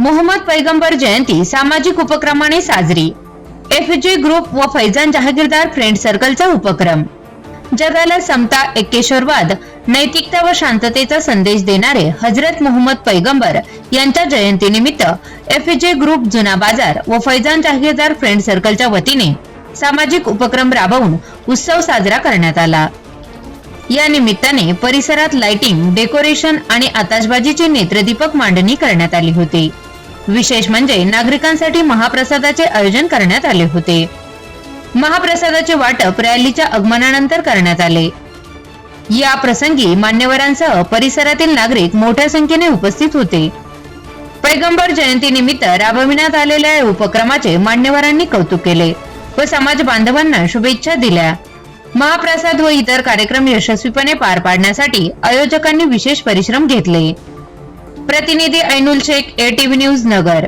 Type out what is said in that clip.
मोहम्मद पैगंबर जयंती सामाजिक उपक्रमाने साजरी. एफ जे ग्रुप व फैजान जहागीरदार फ्रेंड सर्कलचा उपक्रम. जगाला समता एकेश्वरवाद नैतिकता व शांततेचा संदेश देणारे हजरत मोहम्मद पैगंबर यांच्या जयंतीनिमित्त एफ जे ग्रुप जुना बाजार व फैजान जहागीरदार फ्रेंड सर्कलच्या वतीने सामाजिक उपक्रम राबवून उत्सव साजरा करण्यात आला. या निमित्ताने परिसरात लाइटिंग डेकोरेशन आणि आताशबाजीची नेत्रदीपक मांडणी करण्यात आली होती. विशेष म्हणजे नागरिकांसाठी महाप्रसादाचे आयोजन करण्यात आले होते. महाप्रसादाचे वाटप रॅलीच्या आगमनानंतर करण्यात आले. या प्रसंगी मान्यवरांसह परिसरातील नागरिक मोठ्या संख्येने उपस्थित होते. पैगंबर जयंती निमित्त राबविण्यात आलेल्या या उपक्रमाचे मान्यवरांनी कौतुक केले व समाज बांधवांना शुभेच्छा दिल्या. महाप्रसाद व इतर कार्यक्रम यशस्वीपणे पार पाडण्यासाठी आयोजकांनी विशेष परिश्रम घेतले. प्रतिनिधी ऐनुल शेख एटीव्ही न्यूज नगर.